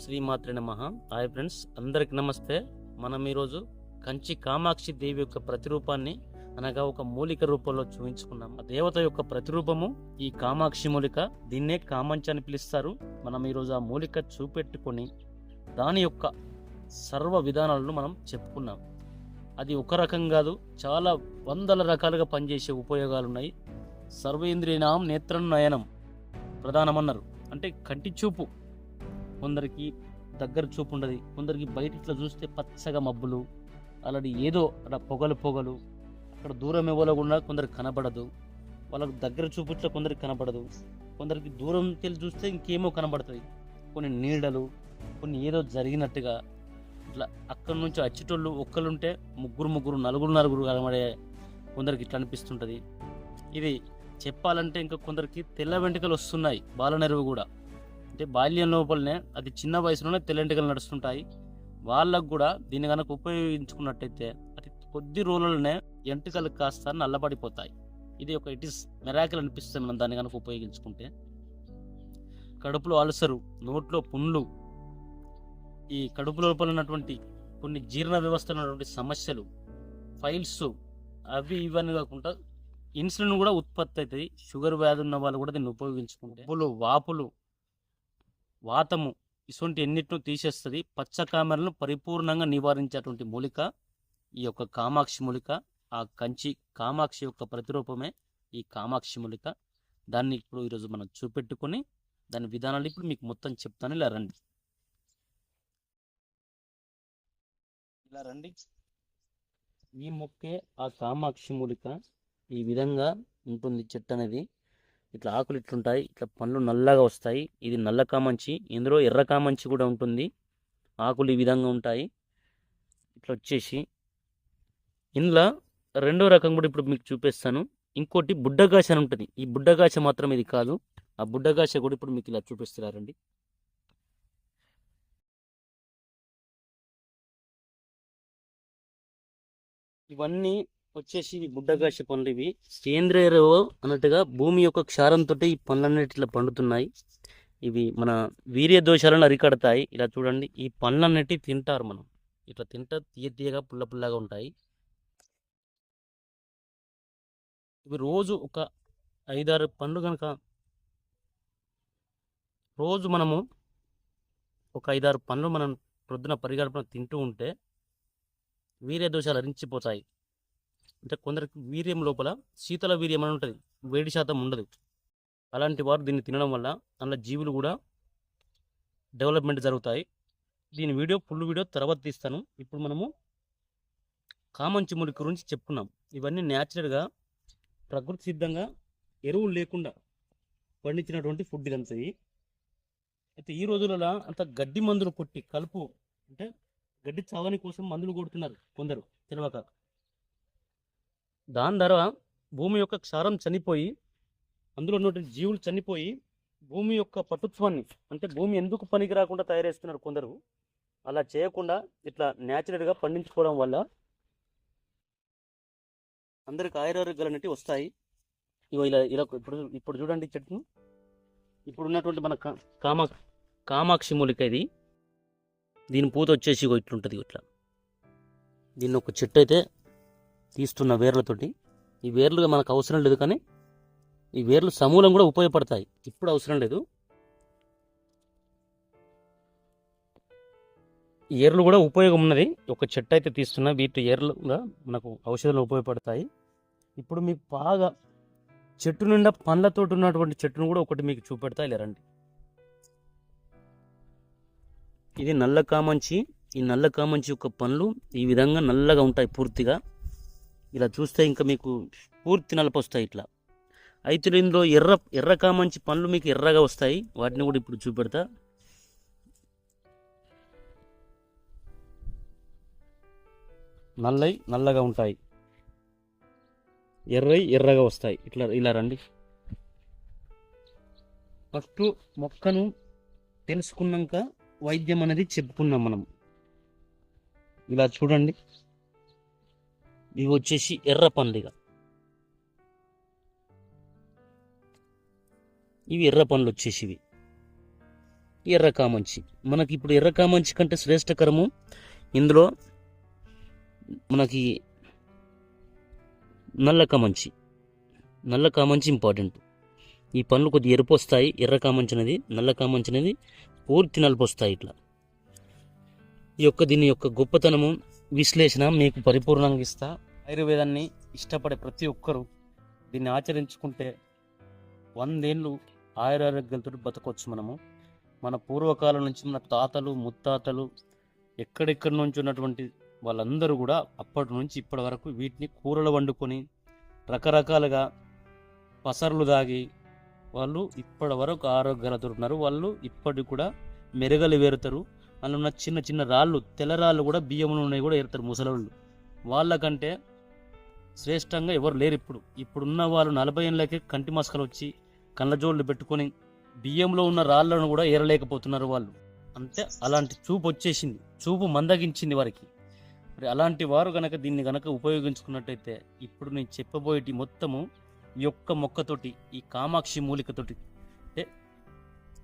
శ్రీమాత్రి నమ. Hi friends అందరికి నమస్తే. మనం ఈరోజు కంచి కామాక్షి దేవి యొక్క ప్రతిరూపాన్ని అనగా ఒక మూలిక రూపంలో చూపించుకున్నాం. ఆ దేవత యొక్క ప్రతిరూపము ఈ కామాక్షి మూలిక. దీన్నే కామంచి అని పిలుస్తారు. మనం ఈరోజు ఆ మూలిక చూపెట్టుకొని దాని యొక్క సర్వ విధానాలను మనం చెప్పుకున్నాం. అది ఒక రకం కాదు చాలా వందల రకాలుగా పనిచేసే ఉపయోగాలు ఉన్నాయి సర్వేంద్రియనాం నేత్రం నయనం ప్రధానమన్నారు. అంటే కంటి చూపు కొందరికి దగ్గర చూపు ఉండదు. కొందరికి బయట ఇట్లా చూస్తే పచ్చగా మబ్బులు అలాంటి ఏదో అక్కడ పొగలు పొగలు అక్కడ దూరం ఇవ్వకుండా కొందరికి కనబడదు. వాళ్ళకు దగ్గర చూపు ఇట్లా కొందరికి కనబడదు. కొందరికి దూరం వెళ్ళి చూస్తే ఇంకేమో కనబడుతుంది కొన్ని నీడలు కొన్ని ఏదో జరిగినట్టుగా ఇట్లా అక్కడి నుంచి అచ్చేటోళ్ళు ఒక్కరుంటే ముగ్గురు ముగ్గురు నలుగురు నలుగురు కనబడే కొందరికి ఇట్లా అనిపిస్తుంటుంది. ఇది చెప్పాలంటే ఇంకా కొందరికి తెల్ల వెంట్రుకలు వస్తున్నాయి. బాలనెరువు కూడా. అంటే బాల్యం లోపలనే అది చిన్న వయసులోనే తెల్లంటికలు నడుస్తుంటాయి. వాళ్ళకు కూడా దీన్ని కనుక ఉపయోగించుకున్నట్టయితే అది కొద్ది రోజులనే ఎంట్రుకలు కాస్త నల్లబడిపోతాయి. ఇది ఒక ఇట్ ఇస్ మెరాకిల్ అనిపిస్తుంది మనం దాన్ని కనుక ఉపయోగించుకుంటే. కడుపులో అలసరు నోట్లో పుండ్లు ఈ కడుపు లోపల ఉన్నటువంటి కొన్ని జీర్ణ వ్యవస్థలో ఉన్నటువంటి సమస్యలు ఫైల్స్ అవి ఇవన్నీ కాకుండా ఇన్సులిన్ కూడా ఉత్పత్తి అవుతుంది. షుగర్ వ్యాధి ఉన్న వాళ్ళు కూడా దీన్ని ఉపయోగించుకుంటే. ఉప్పులు వాపులు వాతము ఇటువంటి ఎన్నిటినూ తీసేస్తుంది. పచ్చకామెరలను పరిపూర్ణంగా నివారించేటువంటి మూలిక ఈ యొక్క కామాక్షి మూలిక ఆ కంచి కామాక్షి యొక్క ప్రతిరూపమే ఈ కామాక్షి మూలిక. దాన్ని ఇప్పుడు ఈరోజు మనం చూపెట్టుకొని దాని విధానాలు ఇప్పుడు మీకు మొత్తం చెప్తాను. ఇలా రండి. ఇలా రండి. ఈ మొక్కే ఆ కామాక్షి మూలిక ఈ విధంగా ఉంటుంది చెట్టు అనేది. ఇట్లా ఆకులు ఇట్లుంటాయి ఇట్లా పండ్లు నల్లగా వస్తాయి. ఇది నల్ల కామంచి ఇందులో ఎర్ర కామంచి కూడా ఉంటుంది. ఆకులు ఈ విధంగా ఉంటాయి. ఇట్లా వచ్చేసి ఇందులో రెండో రకం కూడా ఇప్పుడు మీకు చూపిస్తాను. ఇంకోటి బుడ్డగాశ అని ఉంటుంది. ఈ బుడ్డగాశ మాత్రం ఇది కాదు. ఆ బుడ్డగాశ కూడా ఇప్పుడు మీకు ఇలా చూపిస్తున్నారండి. ఇవన్నీ వచ్చేసి ఇవి బుడ్డగాశ పండ్లు ఇవి. సేంద్రియ ఎరువు అన్నట్టుగా భూమి యొక్క క్షారంతో ఈ పండ్లన్నిటి ఇట్లా పండుతున్నాయి. ఇవి మన వీర్య దోషాలను అరికడతాయి. ఇలా చూడండి ఈ పండ్లన్నిటి తింటారు మనం. ఇట్లా తింటా తీయ తీయగా పుల్ల పుల్లగా ఉంటాయి. ఇవి రోజు ఒక ఐదారు పండ్లు కనుక రోజు మనము ఒక ఐదారు పండ్లు మనం ప్రొద్దున పరిగడపన తింటూ ఉంటే వీర్య దోషాలు అరించిపోతాయి అంటే కొందరికి వీర్యం లోపల శీతల వీర్యం అని ఉంటుంది. వేడి శాతం ఉండదు. అలాంటి వారు దీన్ని తినడం వల్ల అందులో జీవులు కూడా డెవలప్మెంట్ జరుగుతాయి. దీని వీడియో ఫుల్ వీడియో తర్వాత తీస్తాను. ఇప్పుడు మనము కామంచి మురికి గురించి చెప్పుకున్నాం. ఇవన్నీ న్యాచురల్గా ప్రకృతి సిద్ధంగా ఎరువులు లేకుండా పండించినటువంటి ఫుడ్ ఇదంతా అయితే ఈ రోజులలో అంత గడ్డి మందులు కొట్టి కలుపు అంటే గడ్డి చావని కోసం మందులు కొడుతున్నారు కొందరు తెలియక దాని ద్వారా భూమి యొక్క క్షారం చనిపోయి అందులో ఉన్నటువంటి జీవులు చనిపోయి భూమి యొక్క పటుత్వాన్ని అంటే భూమి ఎందుకు పనికి రాకుండా తయారు చేస్తున్నారు కొందరు అలా చేయకుండా ఇట్లా న్యాచురల్గా పండించుకోవడం వల్ల అందరికి ఆయురారోగ్యాలు అనేవి వస్తాయి. ఇగో ఇలా ఇలా ఇప్పుడు ఇప్పుడు చూడండి చెట్టును. ఇప్పుడు ఉన్నటువంటి మన కా- కామా కామాక్షి మూలిక ఇది. దీని పూత వచ్చేసి ఇగో ఇట్లుంటుంది ఇట్లా. దీన్ని ఒక చెట్టు అయితే తీస్తున్న వేర్లతోటి ఈ వేర్లు మనకు అవసరం లేదు కానీ ఈ వేర్లు సమూలం కూడా ఉపయోగపడతాయి. ఇప్పుడు అవసరం లేదు. ఏర్లు కూడా ఉపయోగం ఉన్నది. ఒక చెట్టు అయితే తీస్తున్నా వీటి ఏర్లు కూడా మనకు ఔషధాలు ఉపయోగపడతాయి. ఇప్పుడు మీకు బాగా చెట్టు నిండా పండ్లతో ఉన్నటువంటి చెట్టును కూడా ఒకటి మీకు చూపెడతా లేరండి రండి. ఇది నల్ల కామంచి ఈ నల్ల కామంచి యొక్క పండ్లు ఈ విధంగా నల్లగా ఉంటాయి పూర్తిగా. ఇలా చూస్తే ఇంకా మీకు పూర్తి నలుపు వస్తాయి ఇట్లా. అయితే ఇందులో ఎర్ర ఎర్ర కామంచి పండ్లు మీకు ఎర్రగా వస్తాయి. వాటిని కూడా ఇప్పుడు చూపెడతా. నల్లై నల్లగా ఉంటాయి. ఎర్రై ఎర్రగా వస్తాయి. ఇట్లా ఇలా రండి. ఫస్ట్ మొక్కను తెలుసుకున్నాక వైద్యం అనేది చెప్పుకున్నాం మనం. ఇలా చూడండి. ఇవి వచ్చేసి ఎర్ర పండ్లు ఇక ఇవి ఎర్ర పండ్లు వచ్చేసి ఇవి ఎర్ర కామంచి. మనకి ఇప్పుడు ఎర్ర కామంచి కంటే శ్రేష్టకరము ఇందులో మనకి నల్ల కామంచి. నల్ల కామంచి ఇంపార్టెంట్ ఈ పండ్లు కొద్దిగా ఎరుపు వస్తాయి. ఎర్ర కామంచి అనేది నల్ల కామంచి అనేది పూర్తి నలుపు వస్తాయి ఇట్లా. ఈ యొక్క దీని యొక్క గొప్పతనము విశ్లేషణ మీకు పరిపూర్ణంగా ఇస్తా. ఆయుర్వేదాన్ని ఇష్టపడే ప్రతి ఒక్కరూ దీన్ని ఆచరించుకుంటే వందేళ్ళు ఆయురారోగ్యంతో బతకొచ్చు మనము. మన పూర్వకాలం నుంచి మన తాతలు ముత్తాతలు ఎక్కడెక్కడి నుంచి ఉన్నటువంటి వాళ్ళందరూ కూడా అప్పటి నుంచి ఇప్పటి వరకు వీటిని కూరలు వండుకొని రకరకాలుగా పసర్లు దాగి వాళ్ళు ఇప్పటి వరకు ఆరోగ్యాలతో ఉన్నారు. వాళ్ళు ఇప్పటికి కూడా మెరుగలు వేరుతారు. అందులో ఉన్న చిన్న చిన్న రాళ్ళు తెల్ల రాళ్ళు కూడా బియ్యంలో ఉన్నాయి కూడా ఏరుతారు ముసలోళ్ళు. వాళ్ళకంటే శ్రేష్టంగా ఎవరు లేరు ఇప్పుడు. ఇప్పుడున్న వాళ్ళు నలభై ఏళ్ళకి కంటి మసకలు వచ్చి కళ్ళజోళ్ళు పెట్టుకొని బియ్యంలో ఉన్న రాళ్ళను కూడా ఏరలేకపోతున్నారు వాళ్ళు. అంతే అలాంటి చూపు వచ్చేసింది. చూపు మందగించింది వారికి. మరి అలాంటి వారు కనుక దీన్ని కనుక ఉపయోగించుకున్నట్టయితే ఇప్పుడు నేను చెప్పబోయేటి మొత్తము ఈ యొక్క మొక్కతోటి ఈ కామాక్షి మూలికతోటి అంటే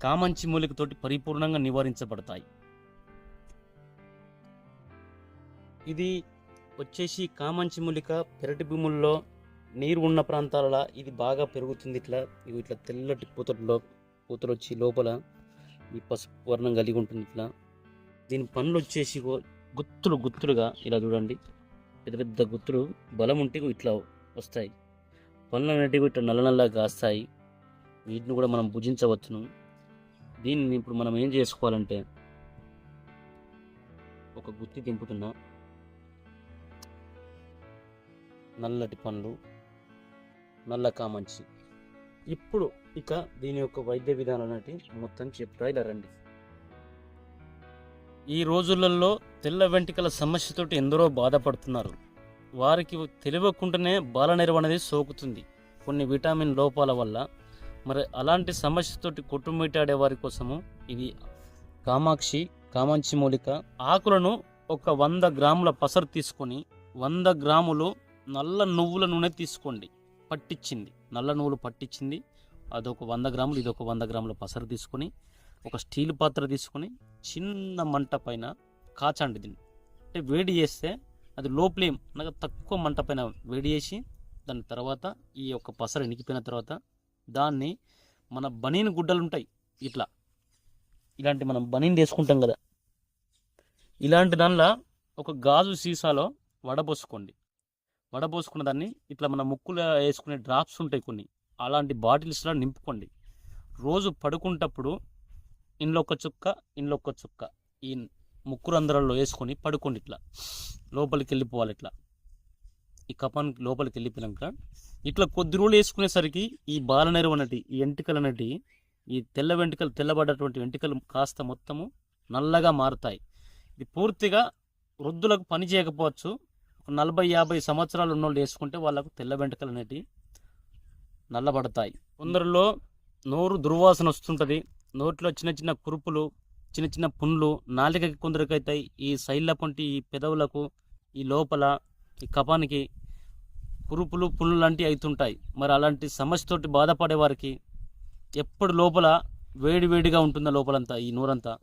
కామంచి మూలికతోటి పరిపూర్ణంగా నివారించబడతాయి. ఇది వచ్చేసి కామంచి మూలిక పెరటి భూముల్లో నీరు ఉన్న ప్రాంతాలలో ఇది బాగా పెరుగుతుంది ఇట్లా. ఇవి ఇట్లా తెల్లటి పూతలలో పూతలు వచ్చి లోపల ఈ పసుపు వర్ణం కలిగి ఉంటుంది ఇట్లా. దీని పండ్లు వచ్చేసి గుత్తులు గుత్తులుగా ఇలా చూడండి. పెద్ద పెద్ద గుత్తులు బలం ఉంటే ఇట్లా వస్తాయి. పండ్లు అనేటివి ఇట్లా నల్ల నల్లగా కాస్తాయి. వీటిని కూడా మనం భుజించవచ్చును. దీన్ని ఇప్పుడు మనం ఏం చేసుకోవాలంటే ఒక గుత్తి దింపుతున్నా నల్లటి పండ్లు నల్ల కామంచి. ఇప్పుడు ఇక దీని యొక్క వైద్య విధానం అనేది మొత్తం చెప్తా ఇలా రండి. ఈ రోజులలో తెల్ల వెంట్రుకల సమస్యతోటి ఎందరో బాధపడుతున్నారు. వారికి తెలియకుండానే బాలనిర్వ అనేది సోకుతుంది. కొన్ని విటామిన్ లోపాల వల్ల. మరి అలాంటి సమస్యతోటి కొట్టుమిటాడే వారి కోసము ఇది కామాక్షి కామాంచి మూలిక ఆకులను ఒక వంద గ్రాముల పసరు తీసుకొని వంద గ్రాములు నల్ల నువ్వుల నూనె తీసుకోండి. పట్టించింది నల్ల నువ్వులు పట్టించింది అదొక వంద గ్రాములు ఇదొక వంద గ్రాముల పసరు తీసుకొని ఒక స్టీల్ పాత్ర తీసుకొని చిన్న మంట పైన కాచండి దీన్ని. అంటే వేడి చేస్తే అది లో ఫ్లేమ్ అనగా తక్కువ మంట పైన వేడి చేసి దాని తర్వాత ఈ యొక్క పసరు ఎనికిపోయిన తర్వాత దాన్ని మన బనీన్ గుడ్డలు ఉంటాయి ఇట్లా. ఇలాంటి మనం బనీన్ వేసుకుంటాం కదా. ఇలాంటి దానిలో ఒక గాజు సీసాలో వడపోసుకోండి వడపోసుకున్న దాన్ని ఇట్లా మన ముక్కులో వేసుకునే డ్రాప్స్ ఉంటాయి కొన్ని. అలాంటి బాటిల్స్లో నింపుకోండి. రోజు పడుకుంటప్పుడు ఇంట్లో ఒక చుక్క ఇంట్లో ఒక చుక్క. ఈ ముక్కు రంధ్రాల్లో వేసుకొని పడుకోండి ఇట్లా. లోపలికి వెళ్ళిపోవాలి ఇట్లా. ఈ కపానికి లోపలికి వెళ్ళిపోయాక ఇట్లా కొద్ది రోజులు వేసుకునేసరికి ఈ బాలనెరువు అనేటి ఈ ఎంటికలు అన్నటి ఈ తెల్ల వెంట్రుకలు తెల్లబడ్డటువంటి వెంట్రుకలు కాస్త మొత్తము నల్లగా మారుతాయి. ఇది పూర్తిగా వృద్ధులకు పని చేయకపోవచ్చు. ఒక నలభై యాభై సంవత్సరాలు ఉన్నోళ్ళు వేసుకుంటే వాళ్ళకు తెల్ల వెంట్రుకలు అనేటివి నల్లబడతాయి. కొందరిలో నోరు దుర్వాసన వస్తుంటుంది. నోట్లో చిన్న చిన్న కురుపులు చిన్న చిన్న పుండ్లు నాలికకి కొందరికి అవుతాయి ఈ శైళ్ళ పొంటి ఈ పెదవులకు ఈ లోపల ఈ కపానికి కురుపులు పుండ్లు లాంటివి అవుతుంటాయి మరి అలాంటి సమస్యతోటి బాధపడే వారికి ఎప్పుడు లోపల వేడి వేడిగా ఉంటుందా లోపలంతా ఈ నోరంతా.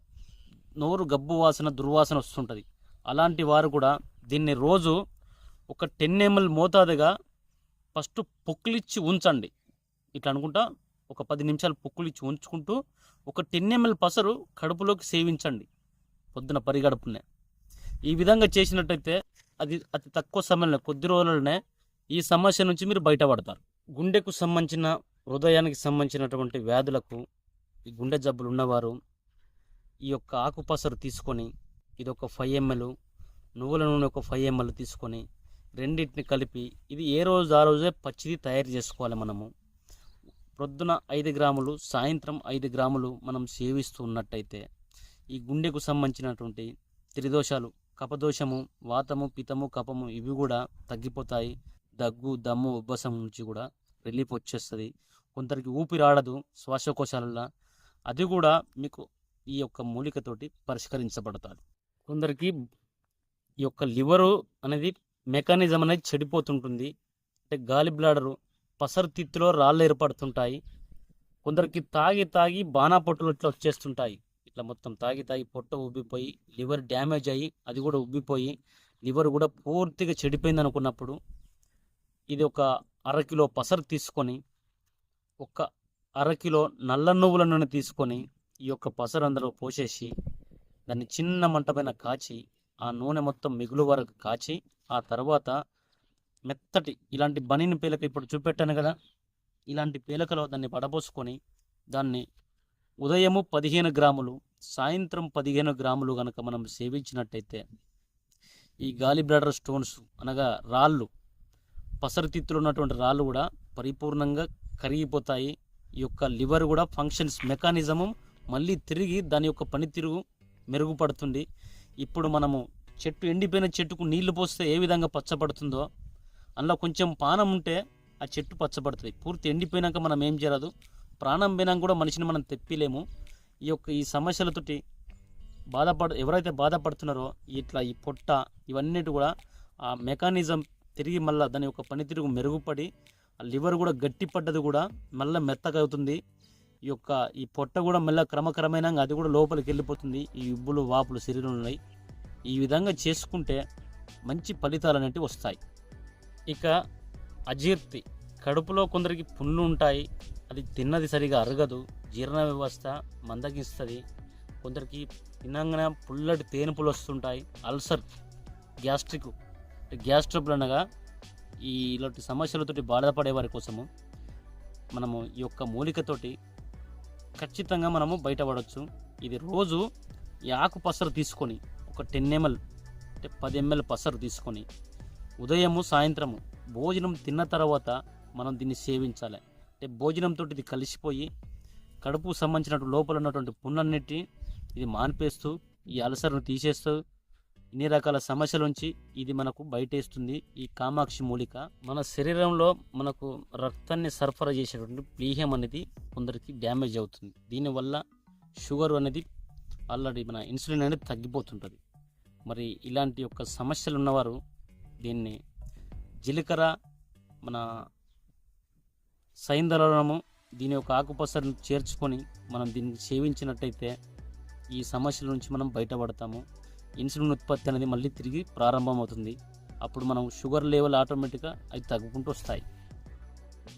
నోరు గబ్బు వాసన దుర్వాసన వస్తుంటుంది. అలాంటి వారు కూడా దీన్ని రోజు ఒక టెన్ ఎంఎల్ మోతాదుగా ఫస్ట్ పొక్కులిచ్చి ఉంచండి. ఇట్లా అనుకుంటా ఒక పది నిమిషాలు పొక్కులిచ్చి ఉంచుకుంటూ ఒక టెన్ ఎంఎల్ పసరు కడుపులోకి సేవించండి పొద్దున పరిగడుపునే. ఈ విధంగా చేసినట్టయితే అది అతి తక్కువ సమయంలో కొద్ది రోజులనే ఈ సమస్య నుంచి మీరు బయటపడతారు. గుండెకు సంబంధించిన హృదయానికి సంబంధించినటువంటి వ్యాధులకు ఈ గుండె జబ్బులు ఉన్నవారు ఈ యొక్క ఆకుపసరు తీసుకొని ఇది ఒక ఫైవ్ ఎంఎల్ నువ్వుల నూనె ఒక ఫైవ్ ఎంఎల్ తీసుకొని రెండింటిని కలిపి ఇది ఏ రోజు ఆ రోజే పచ్చిది తయారు చేసుకోవాలి మనము. ప్రొద్దున ఐదు గ్రాములు సాయంత్రం ఐదు గ్రాములు మనం సేవిస్తూ ఉన్నట్టయితే ఈ గుండెకు సంబంధించినటువంటి త్రిదోషాలు కపదోషము వాతము పితము కపము ఇవి కూడా తగ్గిపోతాయి. దగ్గు దమ్ము ఉబ్బసం నుంచి కూడా రిలీఫ్ వచ్చేస్తుంది. కొందరికి ఊపిరాడదు శ్వాసకోశాలలో అది కూడా మీకు ఈ యొక్క మూలికతోటి పరిష్కరించబడతారు కొందరికి ఈ యొక్క లివరు అనేది మెకానిజం అనేది చెడిపోతుంటుంది. అంటే గాలి బ్లాడరు పసరుతిత్తులో రాళ్ళు ఏర్పడుతుంటాయి. కొందరికి తాగి తాగి బాణాపొట్టులు ఇట్లా వచ్చేస్తుంటాయి. ఇట్లా ఇట్లా మొత్తం తాగి తాగి పొట్ట ఉబ్బిపోయి లివర్ డ్యామేజ్ అయ్యి అది కూడా ఉబ్బిపోయి లివర్ కూడా పూర్తిగా చెడిపోయింది అనుకున్నప్పుడు ఇది ఒక అరకిలో పసరు తీసుకొని ఒక అరకిలో నల్ల నువ్వుల నూనె తీసుకొని ఈ యొక్క పసరు అందులో పోసేసి దాన్ని చిన్న మంట పైన కాచి ఆ నూనె మొత్తం మిగులు వరకు కాచి ఆ తర్వాత మెత్తటి ఇలాంటి బనీని పీలక ఇప్పుడు చూపెట్టాను కదా ఇలాంటి పీలకలో దాన్ని పడబోసుకొని దాన్ని ఉదయము పదిహేను గ్రాములు సాయంత్రం పదిహేను గ్రాములు కనుక మనం సేవించినట్టయితే ఈ గాలి బ్లాడర్ స్టోన్స్ అనగా రాళ్ళు పసరుతిత్తులు ఉన్నటువంటి రాళ్ళు కూడా పరిపూర్ణంగా కరిగిపోతాయి. ఈ యొక్క లివర్ కూడా ఫంక్షన్స్ మెకానిజము మళ్ళీ తిరిగి దాని యొక్క పనితీరు మెరుగుపడుతుంది. ఇప్పుడు మనము చెట్టు ఎండిపోయిన చెట్టుకు నీళ్ళు పోస్తే ఏ విధంగా పచ్చబడుతుందో అందులో కొంచెం పానం ఉంటే ఆ చెట్టు పచ్చబడుతుంది. పూర్తి ఎండిపోయినాక మనం ఏం చేయరాదు. ప్రాణం పోయినాక కూడా మనిషిని మనం తెప్పిలేము. ఈ యొక్క ఈ సమస్యలతోటి బాధపడ ఎవరైతే బాధపడుతున్నారో ఇట్లా ఈ పొట్ట ఇవన్నిటి కూడా ఆ మెకానిజం తిరిగి మళ్ళీ దాని యొక్క పనితీరు మెరుగుపడి ఆ లివర్ కూడా గట్టిపడ్డది కూడా మళ్ళీ మెత్తగా అవుతుంది. ఈ యొక్క ఈ పొట్ట కూడా మళ్ళీ క్రమక్రమేణా అది కూడా లోపలికి వెళ్ళిపోతుంది. ఈ ఉబ్బులు వాపులు శరీరంలో ఉన్నాయి. ఈ విధంగా చేసుకుంటే మంచి ఫలితాలు అనేవి వస్తాయి. ఇక అజీర్తి. కడుపులో కొందరికి పుండ్లు ఉంటాయి. అది తిన్నది సరిగా అరగదు. జీర్ణ వ్యవస్థ మందగిస్తుంది. కొందరికి తినంగానే పుల్లటి తేనుపులు వస్తుంటాయి. అల్సర్ గ్యాస్ట్రిక్ గ్యాస్ ట్రబుల్ అనగా ఈ ఇలాంటి సమస్యలతోటి బాధపడే వారి కోసము మనము ఈ యొక్క మూలికతోటి ఖచ్చితంగా మనము బయటపడవచ్చు ఇది రోజు ఈ ఆకు పసరు తీసుకొని ఒక టెన్ ఎంఎల్ అంటే పది ఎంఎల్ పసరు తీసుకొని ఉదయము సాయంత్రము భోజనం తిన్న తర్వాత మనం దీన్ని సేవించాలి. అంటే భోజనంతో ఇది కలిసిపోయి కడుపు సంబంధించినటువంటి లోపల ఉన్నటువంటి పున్నన్నిటి ఇది మాన్పేస్తూ ఈ అలసరను తీసేస్తూ ఇన్ని రకాల సమస్యల నుంచి ఇది మనకు బయటేస్తుంది ఈ కామాక్షి మూలిక. మన శరీరంలో మనకు రక్తాన్ని సరఫరా చేసేటువంటి ప్లీహం అనేది కొందరికి డ్యామేజ్ అవుతుంది. దీనివల్ల షుగర్ అనేది ఆల్రెడీ మన ఇన్సులిన్ అనేది తగ్గిపోతుంటుంది. మరి ఇలాంటి యొక్క సమస్యలు ఉన్నవారు దీన్ని జీలకర్ర మన సైందలము దీని యొక్క ఆకుపసరను చేర్చుకొని మనం దీన్ని సేవించినట్టయితే ఈ సమస్యల నుంచి మనం బయటపడతాము. ఇన్సులిన్ ఉత్పత్తి అనేది మళ్ళీ తిరిగి ప్రారంభమవుతుంది. అప్పుడు మనం షుగర్ లెవెల్ ఆటోమేటిక్గా అవి తగ్గుకుంటూ వస్తాయి.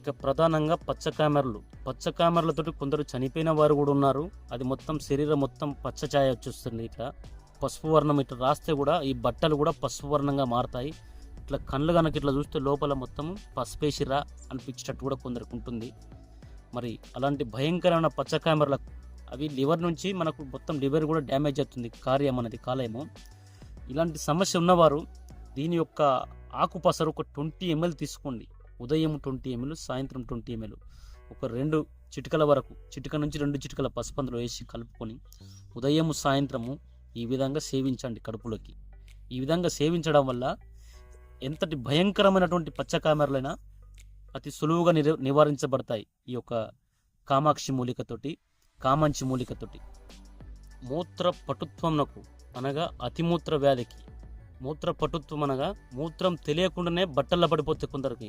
ఇక ప్రధానంగా పచ్చకామెరలు పచ్చకామెరలతోటి కొందరు చనిపోయిన వారు కూడా ఉన్నారు. అది మొత్తం శరీరం మొత్తం పచ్చ ఛాయ వచ్చేస్తుంది ఇట్లా పసుపు వర్ణం ఇట్లా రాస్తే కూడా ఈ బట్టలు కూడా పసుపు వర్ణంగా మారుతాయి. ఇట్లా కళ్ళు కనుక ఇట్లా చూస్తే లోపల మొత్తం పసుపేసిరా అనిపించేటట్టు కూడా కొందరికి ఉంటుంది. మరి అలాంటి భయంకరమైన పచ్చ పచ్చకామెరల అవి లివర్ నుంచి మనకు మొత్తం లివర్ కూడా డ్యామేజ్ అవుతుంది కార్యం అనేది కాలేము ఇలాంటి సమస్య ఉన్నవారు దీని యొక్క ఆకుపసరు ఒక ట్వంటీ ఎంఎల్ తీసుకోండి. ఉదయం ట్వంటీ ఎంఎల్ సాయంత్రం ట్వంటీ ఎంఎల్. ఒక రెండు చిటికల వరకు చిటిక నుంచి రెండు చిటికల పసుపందులో వేసి కలుపుకొని ఉదయం సాయంత్రము ఈ విధంగా సేవించండి కడుపులోకి. ఈ విధంగా సేవించడం వల్ల ఎంతటి భయంకరమైనటువంటి పచ్చకామెరలైనా అతి సులువుగా నివారించబడతాయి ఈ యొక్క కామాక్షి మూలికతోటి కామంచి మూలికతోటి. మూత్ర పటుత్వంనకు అనగా అతిమూత్ర వ్యాధికి మూత్ర పటుత్వం అనగా మూత్రం తెలియకుండానే బట్టల్లో పడిపోతే కొందరికి.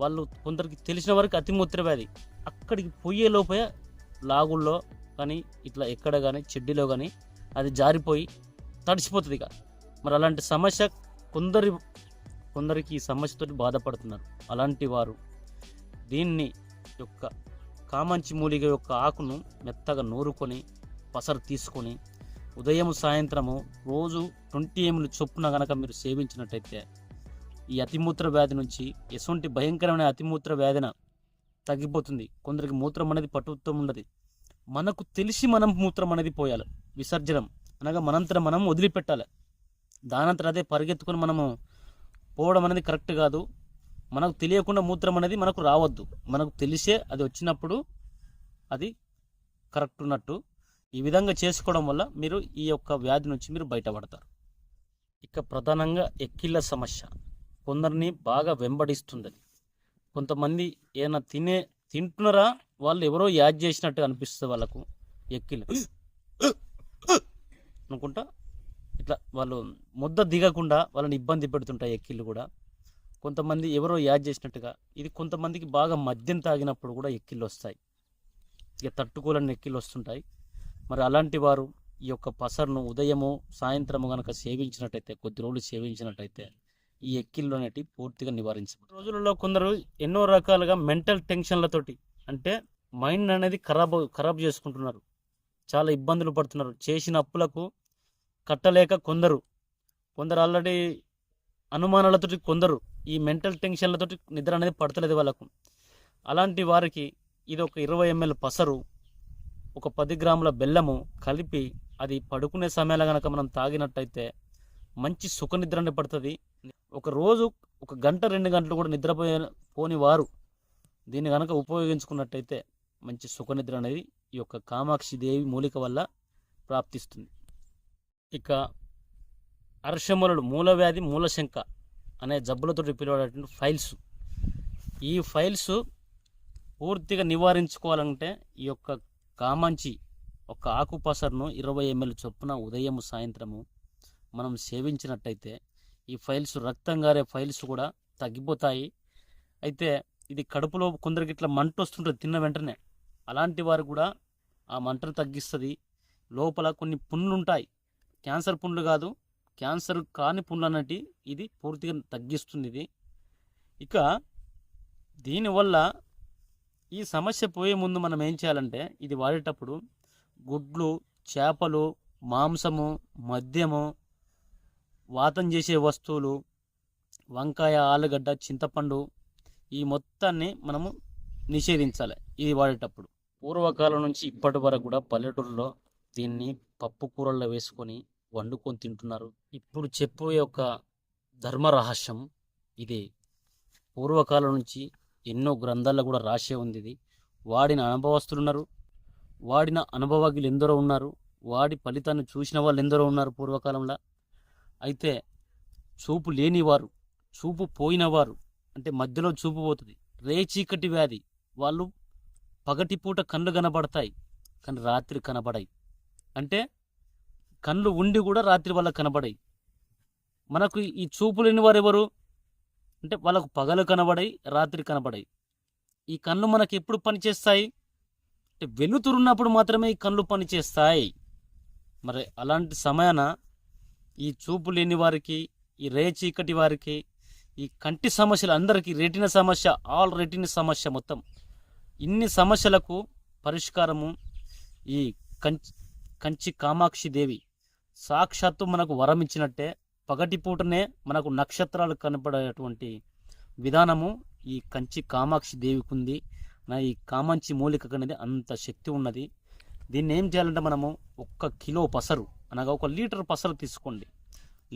వాళ్ళు కొందరికి తెలిసిన వరకు అతిమూత్ర వ్యాధి. అక్కడికి పోయే లోపే లాగుల్లో కానీ ఇట్లా ఎక్కడ కానీ చెడ్డీలో కానీ అది జారిపోయి తడిసిపోతుంది ఇక మరి అలాంటి సమస్య కొందరి కొందరికి ఈ సమస్యతో బాధపడుతున్నారు. అలాంటి వారు దీన్ని యొక్క కామంచి మూలిక యొక్క ఆకును మెత్తగా నూరుకొని పసరు తీసుకొని ఉదయం సాయంత్రము రోజు ట్వంటీ ఎంలు చొప్పున గనక మీరు సేవించినట్టయితే ఈ అతిమూత్ర వ్యాధి నుంచి ఎటువంటి భయంకరమైన అతిమూత్ర వ్యాధిన తగ్గిపోతుంది. కొందరికి మూత్రం అనేది పటుత్వం ఉండదు మనకు తెలిసి మనం మూత్రం అనేది పోయాలి. విసర్జనం అనగా మనంతరం మనం వదిలిపెట్టాలి. దానంతరం అదే పరిగెత్తుకొని మనము పోవడం అనేది కరెక్ట్ కాదు. మనకు తెలియకుండా మూత్రం అనేది మనకు రావద్దు. మనకు తెలిసే అది వచ్చినప్పుడు అది కరెక్ట్ ఉన్నట్టు ఈ విధంగా చేసుకోవడం వల్ల మీరు ఈ యొక్క వ్యాధి నుంచి మీరు బయటపడతారు. ఇక ప్రధానంగా ఎక్కిళ్ళ సమస్య. కొందరిని బాగా వెంబడిస్తుంది అది. కొంతమంది ఏమైనా తినే తింటున్నారా? వాళ్ళు ఎవరో యాడ్ చేసినట్టు అనిపిస్తుంది వాళ్ళకు ఎక్కిళ్ళు. అనుకుంటా? ఇట్లా వాళ్ళు ముద్ద దిగకుండా వాళ్ళని ఇబ్బంది పెడుతుంటాయి ఎక్కిళ్ళు కూడా. కొంతమంది ఎవరో యాడ్ చేసినట్టుగా ఇది కొంతమందికి బాగా మద్యం తాగినప్పుడు కూడా ఎక్కిళ్ళు వస్తాయి ఇక తట్టుకోలేని ఎక్కిళ్ళు వస్తుంటాయి మరి అలాంటి వారు ఈ యొక్క పసరును ఉదయము సాయంత్రము కనుక సేవించినట్టయితే కొద్ది రోజులు సేవించినట్టయితే ఈ ఎక్కిళ్ళు అనేటి పూర్తిగా నివారించబడు రోజులలో కొందరు ఎన్నో రకాలుగా మెంటల్ టెన్షన్లతోటి అంటే మైండ్ అనేది ఖరాబ్ ఖరాబ్ చేసుకుంటున్నారు. చాలా ఇబ్బందులు పడుతున్నారు. చేసిన అప్పులకు కట్టలేక కొందరు కొందరు ఆల్రెడీ అనుమానాలతోటి కొందరు ఈ మెంటల్ టెన్షన్లతో నిద్ర అనేది పడతలేదు వాళ్ళకు. అలాంటి వారికి ఇది ఒక ఇరవై ఎంఎల్ పసరు ఒక పది గ్రాముల బెల్లము కలిపి అది పడుకునే సమయాల కనుక మనం తాగినట్టయితే మంచి సుఖ నిద్ర అనేది పడుతుంది. ఒక రోజు ఒక గంట రెండు గంటలు కూడా నిద్రపోయే పోని వారు దీన్ని కనుక ఉపయోగించుకున్నట్టయితే మంచి సుఖ నిద్ర అనేది ఈ యొక్క కామాక్షి దేవి మూలిక వల్ల ప్రాప్తిస్తుంది. ఇక అర్షములుడు మూలవ్యాధి మూలశంక. అనే జబ్బులతో పిలువడేటువంటి ఫైల్స్. ఈ ఫైల్స్ పూర్తిగా నివారించుకోవాలంటే ఈ యొక్క కామంచి ఒక ఆకుపసర్ను ఇరవై ఎంఎల్ చొప్పున ఉదయం సాయంత్రము మనం సేవించినట్టయితే ఈ ఫైల్స్ రక్తం గారే ఫైల్స్ కూడా తగ్గిపోతాయి. అయితే ఇది కడుపులో కొందరికి ఇట్లా మంట వస్తుంటుంది తిన్న వెంటనే అలాంటి వారు కూడా ఆ మంటను తగ్గిస్తుంది. లోపల కొన్ని పుండ్లు ఉంటాయి క్యాన్సర్ పుండ్లు కాదు క్యాన్సర్ కాని పుండ్లన్నటి ఇది పూర్తిగా తగ్గిస్తుంది ఇది ఇక దీనివల్ల ఈ సమస్య పోయే ముందు మనం ఏం చేయాలంటే ఇది వాడేటప్పుడు గుడ్లు చేపలు మాంసము మద్యము వాతం చేసే వస్తువులు వంకాయ ఆలుగడ్డ చింతపండు ఈ మొత్తాన్ని మనము నిషేధించాలి ఇది వాడేటప్పుడు. పూర్వకాలం నుంచి ఇప్పటి వరకు కూడా పల్లెటూరులో దీన్ని పప్పు కూరల్లో వేసుకొని వండుకొని తింటున్నారు. ఇప్పుడు చెప్పే ఒక ధర్మ రహస్యం ఇది. పూర్వకాలం నుంచి ఎన్నో గ్రంథాల్లో కూడా రాసే ఉంది ఇది. వాడిన అనుభవస్తులు ఉన్నారు వాడిన అనుభవజ్ఞులు ఎందరో ఉన్నారు. వాడి ఫలితాన్ని చూసిన వాళ్ళు ఎందరో ఉన్నారు పూర్వకాలంలో. అయితే చూపు లేనివారు చూపు పోయినవారు అంటే మధ్యలో చూపు పోతుంది. రేచీకటి వ్యాధి. వాళ్ళు పగటిపూట కళ్ళు కనబడతాయి కానీ రాత్రి కనబడాయి. అంటే కళ్ళు ఉండి కూడా రాత్రి వల్ల కనబడాయి. మనకు ఈ చూపు లేని వారు ఎవరు? అంటే వాళ్ళకు పగలు కనబడాయి రాత్రి కనబడాయి. ఈ కళ్ళు మనకు ఎప్పుడు పనిచేస్తాయి అంటే వెలుతురున్నప్పుడు మాత్రమే ఈ కళ్ళు పనిచేస్తాయి మరి అలాంటి సమయాన ఈ చూపు లేని వారికి ఈ రే చీకటి వారికి ఈ కంటి సమస్యలు అందరికీ రెటిన సమస్య ఆల్ రెటిన సమస్య మొత్తం. ఇన్ని సమస్యలకు పరిష్కారము ఈ కంచి కంచి కామాక్షి దేవి. సాక్షాత్తు మనకు వరం ఇచ్చినట్టే పగటిపూటనే మనకు నక్షత్రాలు కనపడేటువంటి విధానము ఈ కంచి కామాక్షి దేవికి ఉంది నా ఈ కామాంచి మూలిక అనేది అంత శక్తి ఉన్నది. దీన్ని ఏం చేయాలంటే మనము ఒక్క కిలో పసరు అనగా ఒక లీటర్ పసరు తీసుకోండి.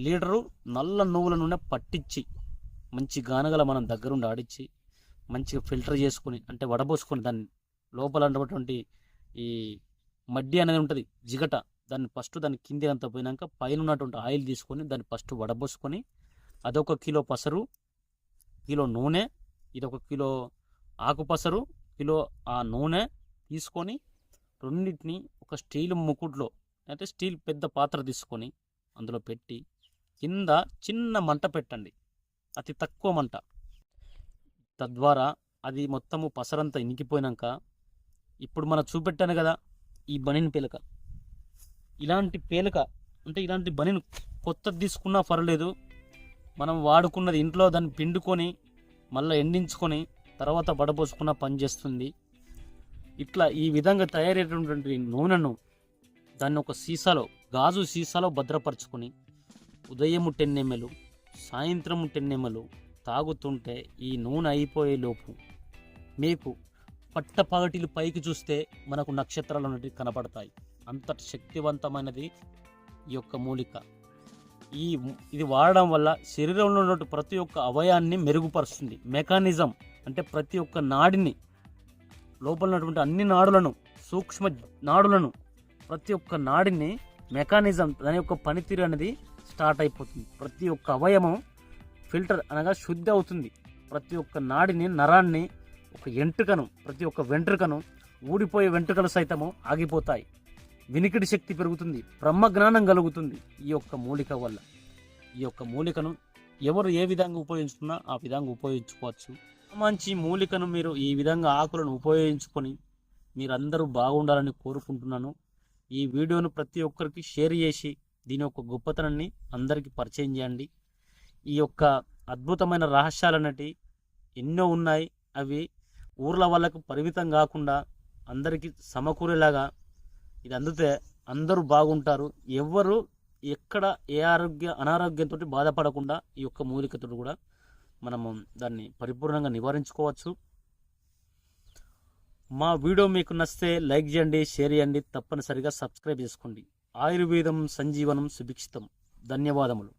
లీటరు నల్ల నువ్వుల నూనె పట్టించి మంచి గానగల మనం దగ్గరుండి ఆడించి మంచిగా ఫిల్టర్ చేసుకొని అంటే వడబోసుకొని దాన్ని లోపల ఉన్నటువంటి ఈ మడ్డి అనేది ఉంటుంది జిగట దాన్ని ఫస్ట్ దాని కింది అంతా పోయినాక పైన ఉన్నటువంటి ఆయిల్ తీసుకొని దాన్ని ఫస్ట్ వడబోసుకొని అదొక కిలో పసరు కిలో నూనె ఇదొక కిలో ఆకుపసరు కిలో ఆ నూనె తీసుకొని రెండింటిని ఒక స్టీల్ ముకుట్లో అంటే స్టీల్ పెద్ద పాత్ర తీసుకొని అందులో పెట్టి కింద చిన్న మంట పెట్టండి. అతి తక్కువ మంట. తద్వారా అది మొత్తము పసరంతా ఇనికిపోయినాక ఇప్పుడు మనం చూపెట్టాను కదా ఈ బనిన్ పిలక. ఇలాంటి పేలక అంటే ఇలాంటి బనిని కొత్తది తీసుకున్నా పర్లేదు. మనం వాడుకున్నది ఇంట్లో దాన్ని పిండుకొని మళ్ళీ ఎండించుకొని తర్వాత బడబోసుకున్న పనిచేస్తుంది ఇట్లా ఈ విధంగా తయారయ్యేటటువంటి నూనెను దాన్ని ఒక సీసాలో గాజు సీసాలో భద్రపరచుకొని ఉదయం టెన్ ఎంఎల్ సాయంత్రం టెన్ ఎంఎల్ తాగుతుంటే ఈ నూనె అయిపోయే లోపు మీకు పట్టపగటిలు పైకి చూస్తే మనకు నక్షత్రాలు అనేటివి కనపడతాయి. అంతటి శక్తివంతమైనది ఈ యొక్క మూలిక. ఈ ఇది వాడడం వల్ల శరీరంలో ఉన్న ప్రతి ఒక్క అవయాన్ని మెరుగుపరుస్తుంది. మెకానిజం అంటే ప్రతి ఒక్క నాడిని లోపల ఉన్నటువంటి అన్ని నాడులను సూక్ష్మ నాడులను ప్రతి ఒక్క నాడిని మెకానిజం దాని యొక్క పనితీరు అనేది స్టార్ట్ అయిపోతుంది. ప్రతి ఒక్క అవయవం ఫిల్టర్ అనగా శుద్ధి అవుతుంది. ప్రతి ఒక్క నాడిని నరాన్ని ఒక ఎంట్రుకను ప్రతి ఒక్క వెంట్రుకను ఊడిపోయే వెంట్రుకలు సైతము ఆగిపోతాయి. వినికిడి శక్తి పెరుగుతుంది బ్రహ్మ జ్ఞానం కలుగుతుంది ఈ యొక్క మూలిక వల్ల. ఈ యొక్క మూలికను ఎవరు ఏ విధంగా ఉపయోగించుకున్నా ఆ విధంగా ఉపయోగించుకోవచ్చు. మంచి మూలికను మీరు ఈ విధంగా ఆకులను ఉపయోగించుకొని మీరందరూ బాగుండాలని కోరుకుంటున్నాను. ఈ వీడియోను ప్రతి ఒక్కరికి షేర్ చేసి దీని యొక్క గొప్పతనాన్ని అందరికీ పరిచయం చేయండి. ఈ యొక్క అద్భుతమైన రహస్యాలు ఎన్నో ఉన్నాయి. అవి ఊర్ల వాళ్ళకు పరిమితం కాకుండా అందరికీ సమకూరేలాగా ఇది అందితే అందరూ బాగుంటారు. ఎవ్వరు ఎక్కడ ఏ ఆరోగ్య అనారోగ్యంతో బాధపడకుండా ఈ యొక్క మూలికతో కూడా మనము దాన్ని పరిపూర్ణంగా నివారించుకోవచ్చు. మా వీడియో మీకు నచ్చితే లైక్ చేయండి షేర్ చేయండి తప్పనిసరిగా సబ్స్క్రైబ్ చేసుకోండి. ఆయుర్వేదం సంజీవనం సుభిక్షితం. ధన్యవాదములు.